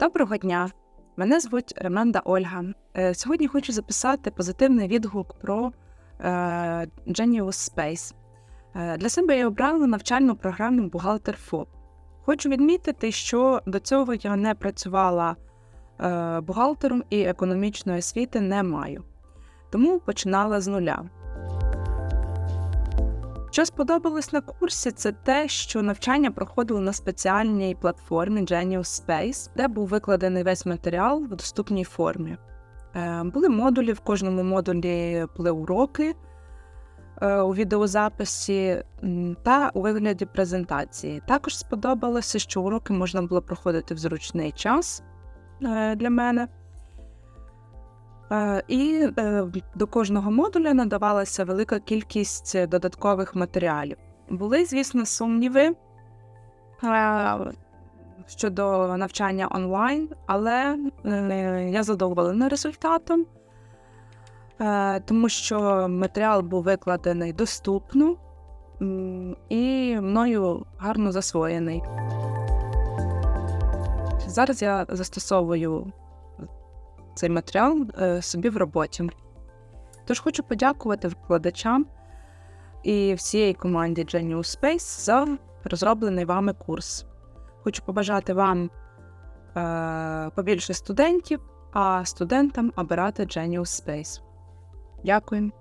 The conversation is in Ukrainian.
Доброго дня! Мене звуть Реманда Ольга. Е, Сьогодні хочу записати позитивний відгук про е, Genius Space. Е, Для себе я обрала навчальну програму Бухгалтер ФОП. Хочу відмітити, що до цього я не працювала бухгалтером і економічної освіти не маю. Тому починала з нуля. Що сподобалось на курсі, це те, що навчання проходило на спеціальній платформі Genius Space, де був викладений весь матеріал в доступній формі. Е, Були модулі, в кожному модулі були уроки е, у відеозаписі та у вигляді презентації. Також сподобалося, що уроки можна було проходити в зручний час е, для мене. Е, І е, до кожного модуля надавалася велика кількість додаткових матеріалів. Були, звісно, сумніви е, щодо навчання онлайн, але е, я задоволена результатом, е, тому що матеріал був викладений доступно і мною гарно засвоєний. Зараз я застосовую цей матеріал е, собі в роботі. Тож хочу подякувати викладачам і всієї команді Genius Space за розроблений вами курс. Хочу побажати вам е, побільше студентів, а студентам обирати Genius Space. Дякую.